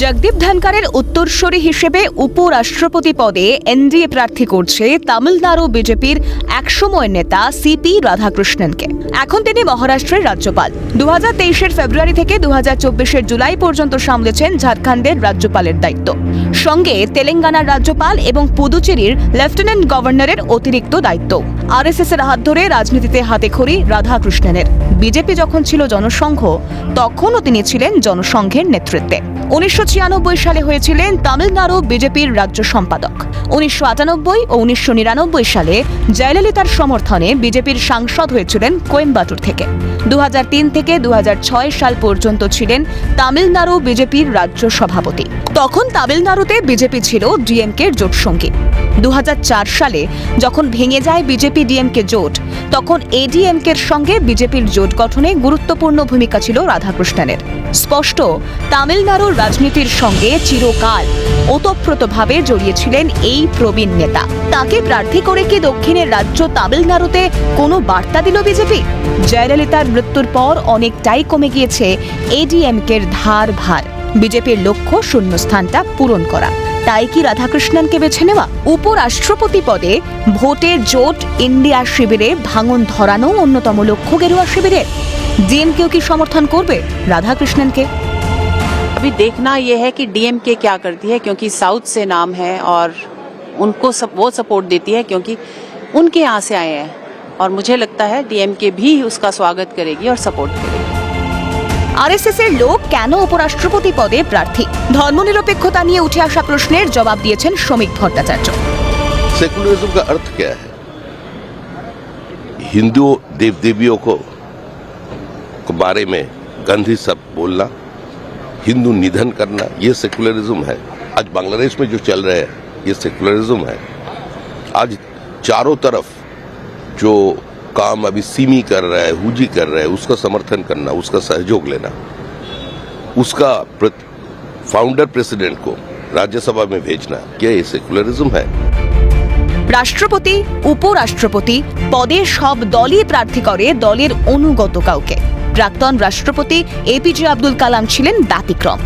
জগদীপ ধনকারের উত্তরসূরি হিসেবে উপরাষ্ট্রপতি পদে এনডিএ প্রার্থী করছে তামিলনাড়ু বিজেপির একসময় নেতা সিপি রাধাকৃষ্ণনকে। এখন তিনি মহারাষ্ট্রের রাজ্যপাল। দু হাজার ফেব্রুয়ারি থেকে দু হাজার জুলাই পর্যন্ত সামলেছেন ঝাড়খণ্ডের রাজ্যপালের দায়িত্ব। সঙ্গে তেলেঙ্গানার রাজ্যপাল এবং পুদুচেরির লেফটেন্যান্ট গভর্নরের অতিরিক্ত দায়িত্ব আরএসএস এর হাত ধরে রাজনীতিতে হাতেখড়ি রাধাকৃষ্ণনের। বিজেপি যখন ছিল জনসংঘ, তখনও তিনি ছিলেন জনসংঘের নেতৃত্বে। উনিশশো ছিয়ানব্বই সালে হয়েছিলেন তামিলনাড়ু বিজেপির রাজ্য সম্পাদক। উনিশশো আটানব্বই ও উনিশশো নিরানব্বই সালে জয়ললিতার সমর্থনে বিজেপির সাংসদ হয়েছিলেন কোয়েম্বাটুর থেকে। দু থেকে দু হাজার ছয় সাল পর্যন্ত ছিলেন তামিলনাড়ু বিজেপির রাজ্য সভাপতি। তখন তামিলনাড়ুতে বিজেপি ছিল ডিএমকের জোটসঙ্গী। দু সালে যখন ভেঙে যায় বিজেপি ডিএমকে জোট, তখন এডিএমকের সঙ্গে বিজেপির জোট গঠনে গুরুত্বপূর্ণ ভূমিকা ছিল রাধাকৃষ্ণনের। স্পষ্ট, তামিলনাড়ুর রাজনীতির সঙ্গে চিরকাল ওতপ্রোতভাবে জড়িয়েছিলেন এই প্রবীণ নেতা। তাকে প্রার্থী করে কি দক্ষিণের রাজ্য তামিলনাড়ুতে কোনো বার্তা দিল বিজেপি? জয়ললিতার মৃত্যুর পর অনেকটাই কমে গিয়েছে এডিএমকের ধার ভার। বিজেপির লক্ষ্য শূন্যস্থানটা পূরণ করা। তাই কি রাধাকৃষ্ণনকে বেছে নেওয়া উপরাষ্ট্রপতি পদে ভোটে জোট ইন্ডিয়া শিবিরে ভাঙন ধরানো অন্যতম লক্ষ্য গেরুয়া শিবিরে ডিএমকেও কি সমর্থন করবে রাধাকৃষ্ণনকে अभी देखना यह है कि डीएमके क्या करती है क्योंकि साउथ से नाम है और उनको सब वो सपोर्ट देती है क्योंकि उनके यहाँ से आए हैं और मुझे लगता है डीएमके भी उसका स्वागत करेगी और सपोर्ट करेगी আরএসএস এর লোক কেন উপরাষ্ট্রপতি পদে প্রার্থী ধর্মনিরপেক্ষতা নিয়ে উঠে আসা প্রশ্নের জবাব দিয়েছেন শ্রমিক ভট্টাচার্য सेकुलरिज्म का अर्थ क्या है हिंदू देव देवियों को के बारे में गंधी सब बोलना हिंदू निधन करना ये सेकुलरिज्म है आज बांग्लादेश में जो चल रहा है ये सेकुलरिज्म है आज चारों तरफ जो काम अभी सीमी कर रहा है हुजी कर रहा है उसका समर्थन करना उसका सहयोग लेना उसका फाउंडर प्रेसिडेंट को राज्यसभा में भेजना क्या ये सेकुलरिज्म है রাষ্ট্রপতি উপরাষ্ট্রপতি পদে সব দলই প্রার্থী করে দলের অনুগত কাউকে প্রাক্তন রাষ্ট্রপতি এপিজে আব্দুল কালাম ছিলেন ব্যতিক্রম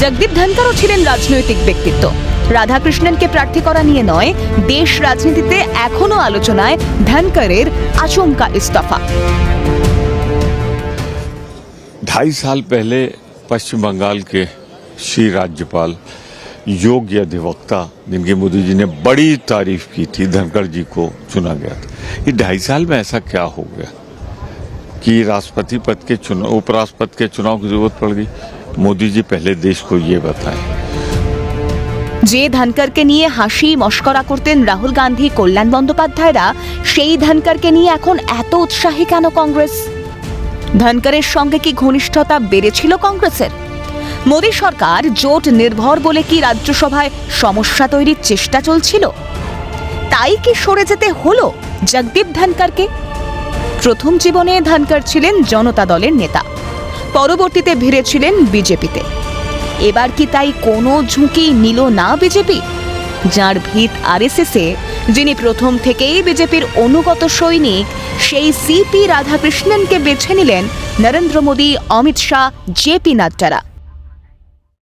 জগদীপ ধনকারও ছিলেন রাজনৈতিক ব্যক্তিত্ব রাধাকৃষ্ণনকে প্রার্থী করা নিয়ে নয় দেশ রাজনীতিতে এখনো আলোচনায় ধনকরের আচমকা ইস্তফা ढाई साल पहले पश्चिम बंगाल के श्री राज्यपाल योग्य अधिवक्ता जिनकी मोदी जी ने बड़ी तारीफ की थी धनखड़ जी को चुना गया था ये ढाई साल में ऐसा क्या हो गया कि राष्ट्रपति पद के चुनाव उपराष्ट्रपति के चुनाव की जरूरत पड़ गई मोदी जी पहले देश को ये बताएं যে ধনকরকে নিয়ে হাসি মস্করা করতেন রাহুল গান্ধী, কল্যাণ বন্দ্যোপাধ্যায়রা, সেই ধনকরকে নিয়ে এখন এত উৎসাহী কেন কংগ্রেস? ধনকরের সঙ্গে কি ঘনিষ্ঠতা বেড়েছিল কংগ্রেসের? মোদী সরকার জোট নির্ভর বলে কি রাজ্যসভায় সমস্যা তৈরির চেষ্টা চলছিল? তাই কি সরে যেতে হলো জগদীপ ধনকরকে? প্রথম জীবনে ধনকর ছিলেন জনতা দলের নেতা, পরবর্তীতে ভিড়েছিলেন বিজেপিতে। এবার কি তাই কোনো ঝুঁকি নিল না বিজেপি? যার ভিত আরএসএসে যিনি প্রথম থেকেই বিজেপির অনুগত সৈনিক, সেই সিপি রাধাকৃষ্ণনকে বেছে নিলেন নরেন্দ্র মোদী, অমিত শাহ জেপি নাড্ডারা।